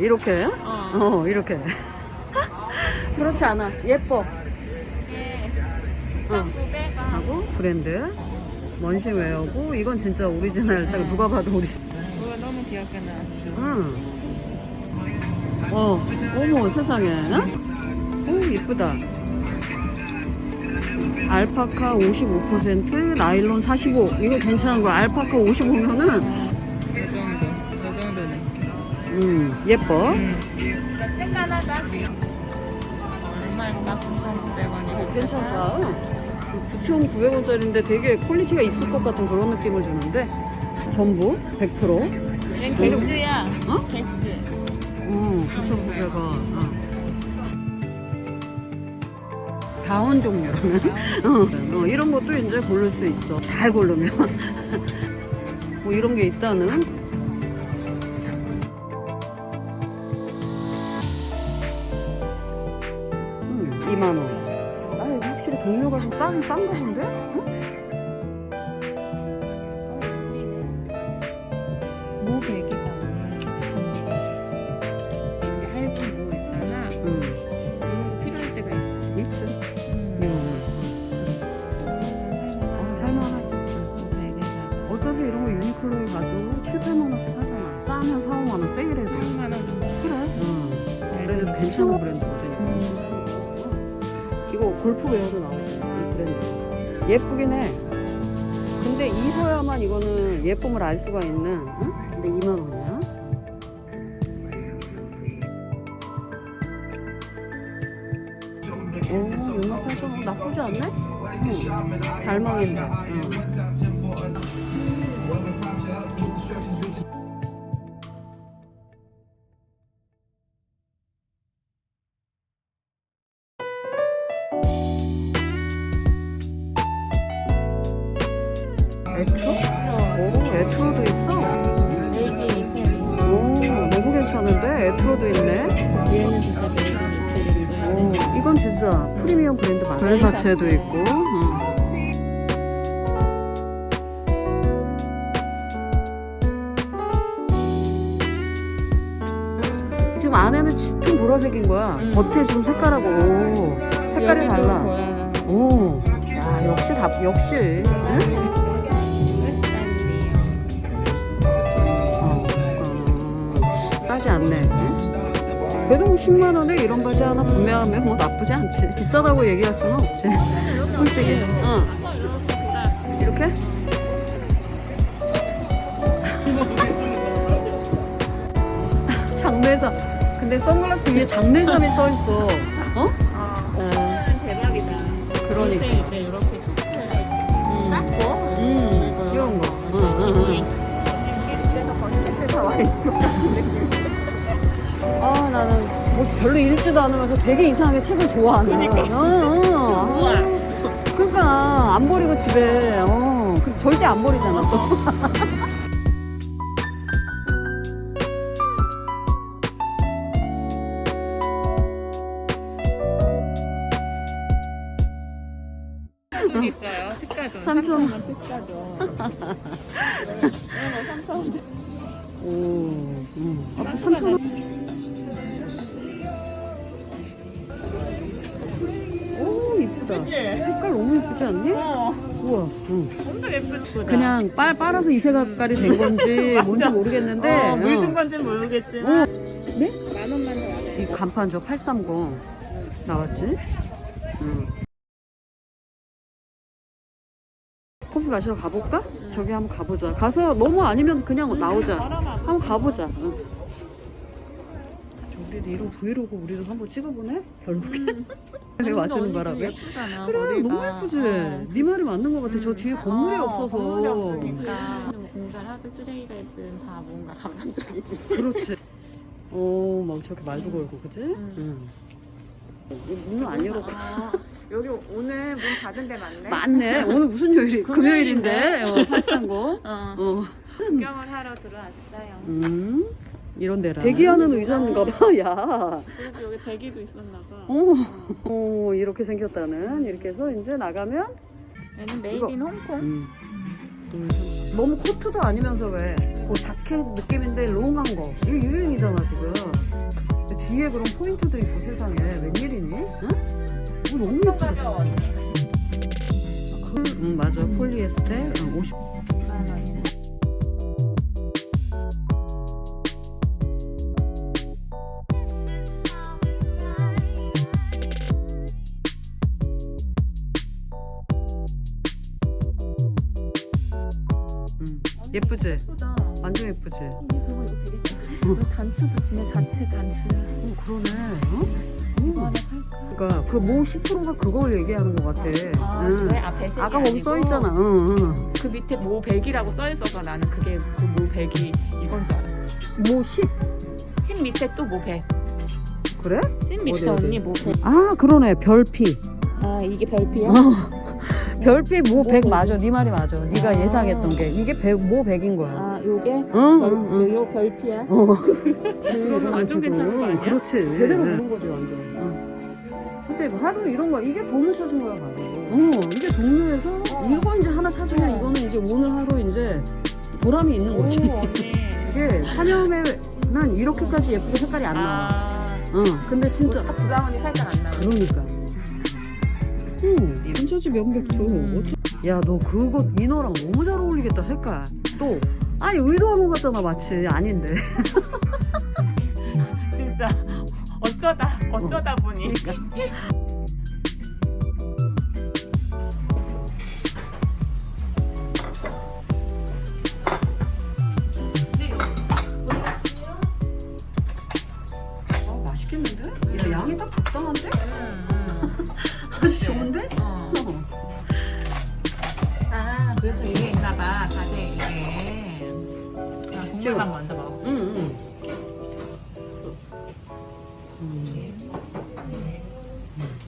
이렇게? 어. 어, 이렇게. 그렇지 않아. 예뻐. 어. 900원. 하고 브랜드. 먼시 웨어고 이건 진짜 오리지널. 딱 응. 누가 봐도 오리지널. 이거 너무 귀엽게 나왔어. 응. 어, 어머 세상에. 오 이쁘다. 알파카 55%, 나일론 45. 이거 괜찮은 거야. 알파카 55면은 이 정도. 이 정도네. 음 예뻐. 9,900원이고. 괜찮다. 9,900원짜리인데 되게 퀄리티가 있을 것 같은 그런 느낌을 주는데 전부 100%. 얘는 게스야. 어? 게스. 어, 9,900원. 어. 다운 종류로는 어, 어, 이런 것도 이제 고를 수 있어. 잘 고르면. 뭐 이런 게 있다는. 2만 원. 아, 확실히 동료가 좀 싼, 싼가 본데? 응? 이거 골프웨어도 나오고 이 브랜드. 예쁘긴 해. 근데 입어야만 이거는 예쁨을 알 수가 있는. 응? 근데 2만 원이야. 오, 6만 8천 원 나쁘지 않네? 응. 달망인데. 응. 에트로? 오, 에트로도 있어. 이렇게. 오, 너무 괜찮은데? 에트로도 있네. 얘는 진짜 베개. 오, 이건 진짜 프리미엄 브랜드 맞아. 별사체도 있고. 응. 지금 안에는 짙은 보라색인 거야. 응. 겉에 지금 색깔하고 오, 색깔이 달라. 오, 야 역시 답 역시. 응? 그래도 뭐 10만 원에 이런 바지 하나 구매하면 뭐 나쁘지 않지. 비싸다고 얘기할 수는 없지. 솔직히. 응. 이렇게? 장내삼. 근데 선글라스 위에 장내삼이 써 있어. 어? 어, 대박이다. 그러니까. 이제 이렇게 음. 작고. 음, 이런 거. 응, 응, 응. 아 나는 뭐 별로 읽지도 않으면서 되게 이상하게 책을 좋아하네. 그러니까. 응, 응. 아, 그러니까 안 버리고 집에. 어, 그 절대 안 버리잖아 또. 있어요. 특가죠. 삼천. 3,000원 특가죠. 이런 거 3,000원. 오, 음. 아, 3천 원. 너무 이쁘지 않니? 어, 우와. 응. 엄청 예쁘다. 그냥 빨 빨아서 이 색깔이 된 건지 뭔지 모르겠는데. 어, 물든 응. 건지는 모르겠지만. 어. 네? 만 원만 더 받아요. 이 간판 저 830 나왔지? 응. 커피 마시러 가볼까? 저기 한번 가보자. 가서 너무 아니면 그냥 나오자. 한번 가보자. 응. 저기 이런 브이로그 우리도 한번 찍어보네? 결국에. 왜 와주는 바람에. 예쁘잖아. 그래 머리가. 너무 예쁘지? 어. 네 말이 맞는 것 같아. 저 뒤에 건물이 어, 없어서. 건물이 없으니까. 공사를 하든 쓰레기가 있든 다 뭔가 감상적이지. 그렇지. 어, 막 저렇게 말도 걸고, 그지? 응. 응. 문을 안 열었고. 아, 여기 오늘 문 닫은 데 맞네? 맞네. 오늘 무슨 요일이? 금요일인데. 금요일인데. 어, 830. 어. 어. 구경을 하러 들어왔어요. 음. 이런 데라. 대기하는 의자인가 봐. 야. 그리고 여기 대기도 있었나 봐. 어. 어, 이렇게 생겼다는. 이렇게 해서 이제 나가면. 얘는 메이드. 인 홍콩. 음. 둘, 셋. 너무 코트도 아니면서 왜? 뭐 자켓 느낌인데 롱한 거. 이거 유행이잖아 지금. 뒤에 그런 포인트도 있고 세상에 웬일이니? 응? 이거 너무 예쁘다. 쿨, 응 맞아 폴리에스테 응, 50. 예쁘지? 예쁘다. 완전 예쁘지? 그거 이거 되게 이거 단추도 진짜 자체 단추야. 어 그러네. 어? 이거 음. 하나 살까? 그러니까 그뭐 10%가 그걸 얘기하는 것 같아. 아, 응. 그래? 아, 아까 거기 아니고? 써 있잖아. 응, 응. 그 밑에 모 100이라고 써 있어서 나는 그게 그모 100이 이건 줄 알았지. 뭐 10. 신 밑에 또모 100. 그래? 신 밑에 어디, 어디? 언니 모 100. 아 그러네 별피. 아 이게 별피야? 어. 별피 뭐100뭐 맞아. 네 말이 맞아. 네가 아. 예상했던 게 이게 100, 뭐 100인 거야. 아 요게 응, 별, 응, 응. 요 별피야? 어. 그러면 완전 괜찮은 거 아니야? 그렇지. 제대로 응. 보는 거지 완전. 근데 하루 이런 거 이게 돈을 찾은 거야 바로. 어. 어 이게 동네에서 어. 이거 이제 하나 찾으면 어. 이거는 이제 오늘 하루 이제 보람이 있는 거지. 오 언니. 이게 사념에는 이렇게까지 예쁘게 색깔이 안 나와. 아 응. 근데 진짜 브라운이 살짝 안 나와. 그러니까. 응, 명백도. 음. 야, 너 그거 이너랑 너무 잘 어울리겠다 색깔. 또 아니 의도한 것 같잖아 마치 아닌데. 진짜 어쩌다 어쩌다 보니. 그래서 이게 있나봐 가게 이게. 자, 국물만 먼저 먹어. 응, 응. 음.